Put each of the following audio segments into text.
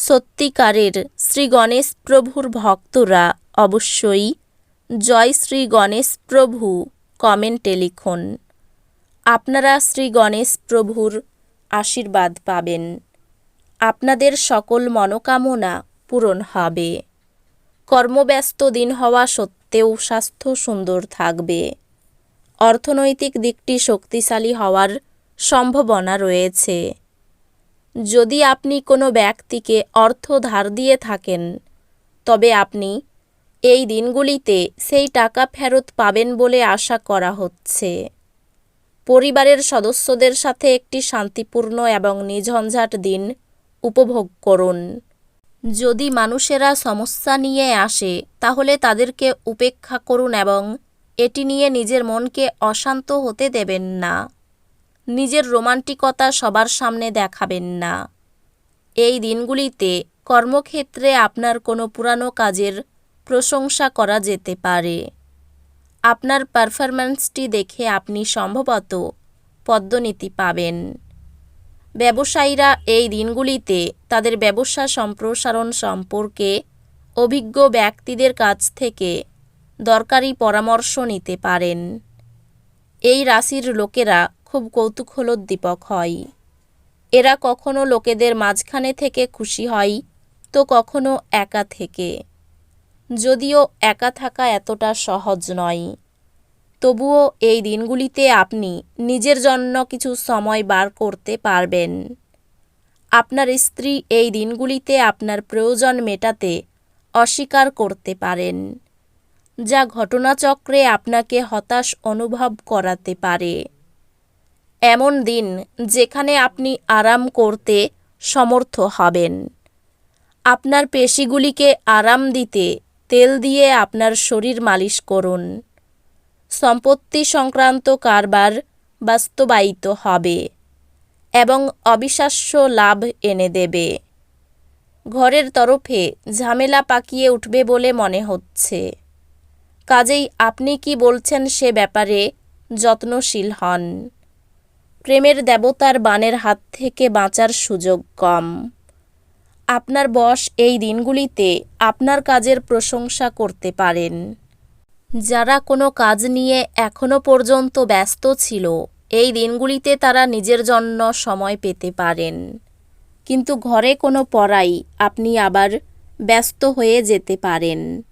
সত্যিকারের শ্রী গণেশ প্রভুর ভক্তরা অবশ্যই জয় শ্রী গণেশ প্রভু কমেন্টে লিখুন। আপনারা শ্রী গণেশ প্রভুর আশীর্বাদ পাবেন। আপনাদের সকল মনোকামনা পূরণ হবে। কর্মব্যস্ত দিন হওয়া সত্ত্বেও স্বাস্থ্য সুন্দর থাকবে। অর্থনৈতিক দিকটি শক্তিশালী হওয়ার সম্ভাবনা রয়েছে। যদি আপনি কোনো ব্যক্তিকে অর্থ ধার দিয়ে থাকেন, তবে আপনি এই দিনগুলিতে সেই টাকা ফেরত পাবেন বলে আশা করা হচ্ছে। পরিবারের সদস্যদের সাথে একটি শান্তিপূর্ণ এবং নিঝঞ্ঝাট দিন উপভোগ করুন। যদি মানুষেরা সমস্যা নিয়ে আসে, তাহলে তাদেরকে উপেক্ষা করুন এবং এটি নিয়ে নিজের মনকে অশান্ত হতে দেবেন না। নিজের রোমান্টিকতা সবার সামনে দেখাবেন না। এই দিনগুলিতে কর্মক্ষেত্রে আপনার কোনো পুরানো কাজের প্রশংসা করা যেতে পারে। আপনার পারফরম্যান্সটি দেখে আপনি সম্ভবত পদ্মনীতি পাবেন। ব্যবসায়ীরা এই দিনগুলিতে তাদের ব্যবসা সম্প্রসারণ সম্পর্কে অভিজ্ঞ ব্যক্তিদের কাছ থেকে দরকারি পরামর্শ নিতে পারেন। এই রাশির লোকেরা খুব কৌতূহলোদ্দীপক হয়। এরা কখনো লোকেদের মাঝখানে থেকে খুশি হয়, তো কখনো একা থেকে। যদিও একা থাকা এতটা সহজ নয়। তবুও এই দিনগুলিতে আপনি নিজের জন্য কিছু সময় বার করতে পারবেন। আপনার স্ত্রী এই দিনগুলিতে আপনার প্রয়োজন মেটাতে অস্বীকার করতে পারেন, যা ঘটনাচক্রে আপনাকে হতাশ অনুভব করাতে পারে। এমন দিন যেখানে আপনি আরাম করতে সমর্থ হবেন। আপনার পেশিগুলিকে আরাম দিতে তেল দিয়ে আপনার শরীর মালিশ করুন। সম্পত্তি সংক্রান্ত কারবার বাস্তবায়িত হবে এবং অবিশ্বাস্য লাভ এনে দেবে। ঘরের তরফে ঝামেলা পাকিয়ে উঠবে বলে মনে হচ্ছে। কাজেই আপনি কি বলছেন সে ব্যাপারে যত্নশীল হন। প্রেমের দেবতার বানের হাত থেকে বাঁচার সুযোগ কম। আপনার বস এই দিনগুলিতে আপনার কাজের প্রশংসা করতে পারেন। যারা কোনো কাজ নিয়ে এখনও পর্যন্ত ব্যস্ত ছিল, এই দিনগুলিতে তারা নিজের জন্য সময় পেতে পারেন। কিন্তু ঘরে কোনো পড়াই আপনি আবার ব্যস্ত হয়ে যেতে পারেন।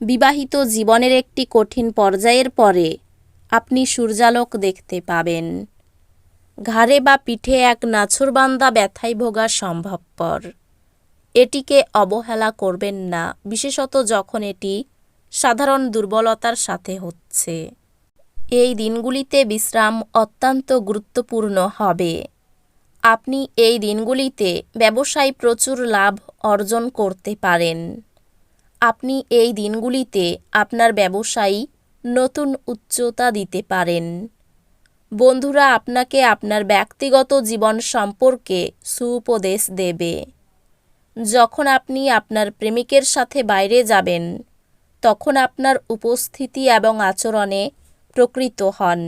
বিবাহিত জীবনের একটি কঠিন পর্যায়ের পরে আপনি সূর্যালোক দেখতে পাবেন। ঘাড়ে বা পিঠে এক নাছরবান্দা ব্যথায় ভোগা সম্ভবপর। এটিকে অবহেলা করবেন না, বিশেষত যখন এটি সাধারণ দুর্বলতার সাথে হচ্ছে। এই দিনগুলিতে বিশ্রাম অত্যন্ত গুরুত্বপূর্ণ হবে। আপনি এই দিনগুলিতে ব্যবসায় প্রচুর লাভ অর্জন করতে পারেন। আপনি এই দিনগুলিতে আপনার ব্যবসায়ী নতুন উচ্চতা দিতে পারেন। বন্ধুরা আপনাকে আপনার ব্যক্তিগত জীবন সম্পর্কে সুউপদেশ দেবে। যখন আপনি আপনার প্রেমিকের সাথে বাইরে যাবেন, তখন আপনার উপস্থিতি এবং আচরণে প্রকৃত হন।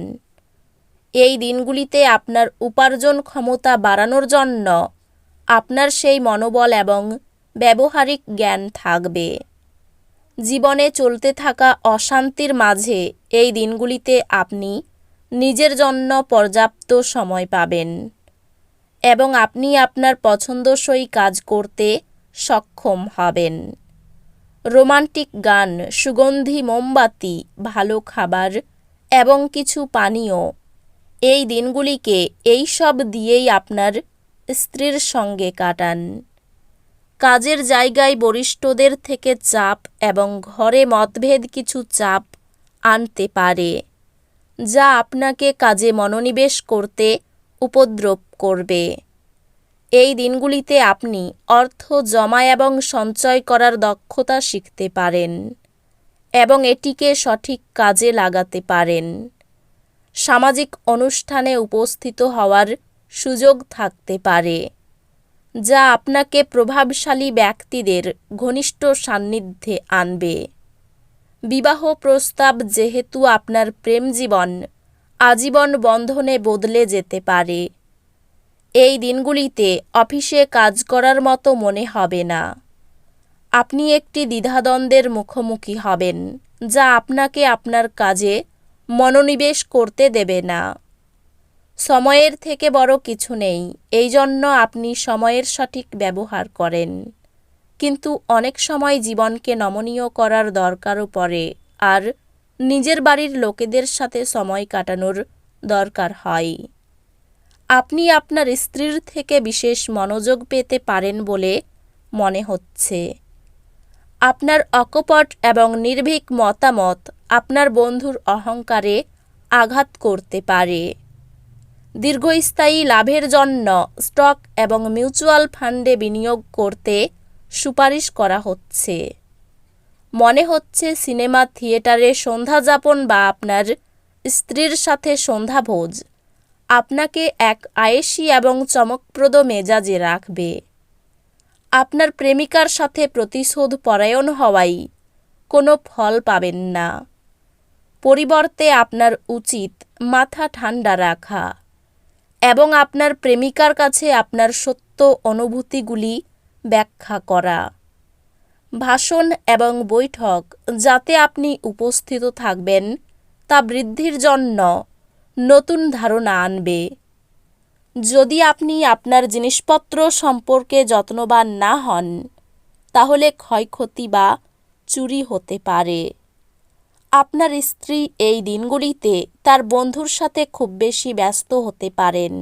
এই দিনগুলিতে আপনার উপার্জন ক্ষমতা বাড়ানোর জন্য আপনার সেই মনোবল এবং ব্যবহারিক জ্ঞান থাকবে। জীবনে চলতে থাকা অশান্তির মাঝে এই দিনগুলিতে আপনি নিজের জন্য পর্যাপ্ত সময় পাবেন এবং আপনি আপনার পছন্দসই কাজ করতে সক্ষম হবেন। রোমান্টিক গান, সুগন্ধি, মোমবাতি, ভালো খাবার এবং কিছু পানীয় এই দিনগুলিকে এই সব দিয়েই আপনার স্ত্রীর সঙ্গে কাটান। কাজের জায়গায় বরিষ্ঠদের থেকে চাপ এবং ঘরে মতভেদ কিছু চাপ আনতে পারে। যা আপনাকে কাজে মনোনিবেশ করতে উপদ্রব করবে। এই দিনগুলিতে আপনি অর্থ জমা এবং সঞ্চয় করার দক্ষতা শিখতে পারেন এবং এটিকে সঠিক কাজে লাগাতে পারেন। সামাজিক অনুষ্ঠানে উপস্থিত হওয়ার সুযোগ থাকতে পারে, যা আপনাকে প্রভাবশালী ব্যক্তিদের ঘনিষ্ঠ সান্নিধ্যে আনবে। বিবাহ প্রস্তাব যেহেতু আপনার প্রেম জীবন, আজীবন বন্ধনে বদলে যেতে পারে। এই দিনগুলিতে অফিসে কাজ করার মতো মনে হবে না। আপনি একটি দ্বিধাদ্বন্দ্বের মুখোমুখি হবেন, যা আপনাকে আপনার কাজে মনোনিবেশ করতে দেবে না। সময়ের থেকে বড় কিছু নেই এই জন্য আপনি সময়ের সঠিক ব্যবহার করেন। কিন্তু অনেক সময় জীবনকে নমনীয় করার দরকারও পড়ে, আর নিজের বাড়ির লোকেদের সাথে সময় কাটানোর দরকার হয়। আপনি আপনার স্ত্রীর থেকে বিশেষ মনোযোগ পেতে পারেন বলে মনে হচ্ছে। আপনার অকপট এবং নির্ভীক মতামত আপনার বন্ধুর অহংকারে আঘাত করতে পারে। দীর্ঘস্থায়ী লাভের জন্য স্টক এবং মিউচুয়াল ফান্ডে বিনিয়োগ করতে সুপারিশ করা হচ্ছে। মনে হচ্ছে সিনেমা থিয়েটারে সন্ধ্যা যাপন বা আপনার স্ত্রীর সাথে সন্ধ্যাভোজ আপনাকে এক আয়েসি এবং চমকপ্রদ মেজাজে রাখবে। আপনার প্রেমিকার সাথে প্রতিশোধ পরায়ণ হওয়াই কোনো ফল পাবেন না। পরিবর্তে আপনার উচিত মাথা ঠান্ডা রাখা। এবং আপনার প্রেমিকার কাছে আপনার সত্য অনুভূতিগুলি ব্যাখ্যা করা। ভাষণ এবং বৈঠক যাতে আপনি উপস্থিত থাকবেন, তা বৃদ্ধির জন্য নতুন ধারণা আনবে। যদি আপনি আপনার জিনিসপত্র সম্পর্কে যত্নবান না হন, তাহলে ক্ষয়ক্ষতি বা চুরি হতে পারে। আপনার স্ত্রী এই দিনগুলিতে তার বন্ধুর সাথে খুব বেশি ব্যস্ত হতে পারেন,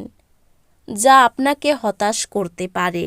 যা আপনাকে হতাশ করতে পারে।